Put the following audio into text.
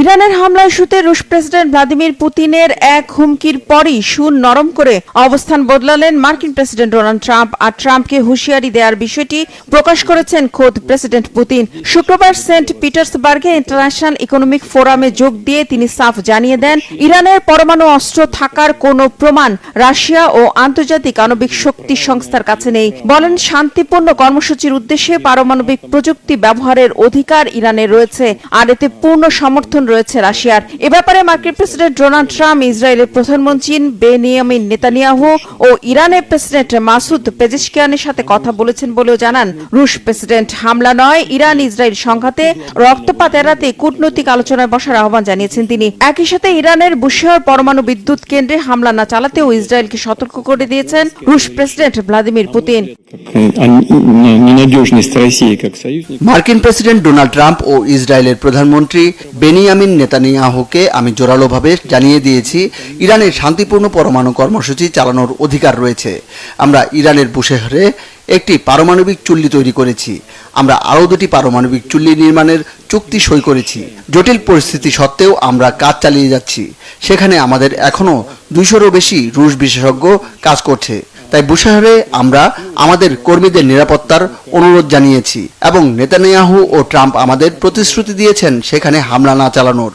ইরানের হামলা ইস্যুতে রুশ প্রেসিডেন্ট ভ্লাদিমির পুতিনের এক হুমকির পরই সুর নরম করে অবস্থান বদলালেন মার্কিন প্রেসিডেন্ট ডোনাল্ড ট্রাম্প, আর ট্রাম্পকে হুঁশিয়ারি দেওয়ার বিষয়টি প্রকাশ করেছেন খোদ প্রেসিডেন্ট পুতিন। শুক্রবার সেন্ট পিটার্সবার্গে ইন্টারন্যাশনাল ইকোনমিক ফোরামে যোগ দিয়ে তিনি সাফ জানিয়ে দেন, ইরানের পরমাণু অস্ত্র থাকার কোনো প্রমাণ রাশিয়া ও আন্তর্জাতিক আণবিক শক্তি সংস্থার কাছে নেই। বলেন, শান্তিপূর্ণ কর্মসূচির উদ্দেশ্যে পারমাণবিক প্রযুক্তি ব্যবহারের অধিকার ইরানের রয়েছে, আর এতে পূর্ণ সমর্থন সমর্থন রয়েছে রাশিয়ার। এ ব্যাপারে মার্কিন প্রেসিডেন্ট ডোনাল্ড ট্রাম্প ইসরায়েলের প্রধানমন্ত্রী বেনিয়ামিন নেতানিয়াহু ও ইরানের প্রেসিডেন্ট মাসুদ পেজিসকিয়ানের সাথে কথা বলেছেন বলেও জানান। রুশ প্রেসিডেন্ট হামলা নয় ইরান ইসরায়েল সংঘাতে রক্তপাত এড়াতে কূটনৈতিক আলোচনায় বসার আহ্বান জানিয়েছেন তিনি। একই সাথে ইরানের বুশহর পরমাণু বিদ্যুৎ কেন্দ্রে হামলা না চালাতেও ইসরায়েলকে সতর্ক করে দিয়েছেন রুশ প্রেসিডেন্ট ভ্লাদিমির পুতিন। মার্কিন প্রেসিডেন্ট ডোনাল্ড ট্রাম্প ও ইসরায়েলের প্রধানমন্ত্রী বেনিয়া বেনিয়ামিন নেতানিয়াহুকে আমি জোরালোভাবে জানিয়ে দিয়েছি, ইরানের শান্তিপূর্ণ পরমাণু কর্মসূচি চালানোর অধিকার রয়েছে। আমরা ইরানের বুশেহরে একটি পারমাণবিক চুল্লি তৈরি করেছি। আমরা আরও দুটি পারমাণবিক চুল্লি নির্মাণের চুক্তি সই করেছি। জটিল পরিস্থিতি সত্ত্বেও আমরা কাজ চালিয়ে যাচ্ছি। সেখানে আমাদের এখনও দুইশোরও বেশি রুশ বিশেষজ্ঞ কাজ করছে। তাই বুশাহরে আমরা আমাদের কর্মীদের নিরাপত্তার অনুরোধ জানিয়েছি এবং নেতানিয়াহু ও ট্রাম্প আমাদের প্রতিশ্রুতি দিয়েছেন সেখানে হামলা না চালানোর।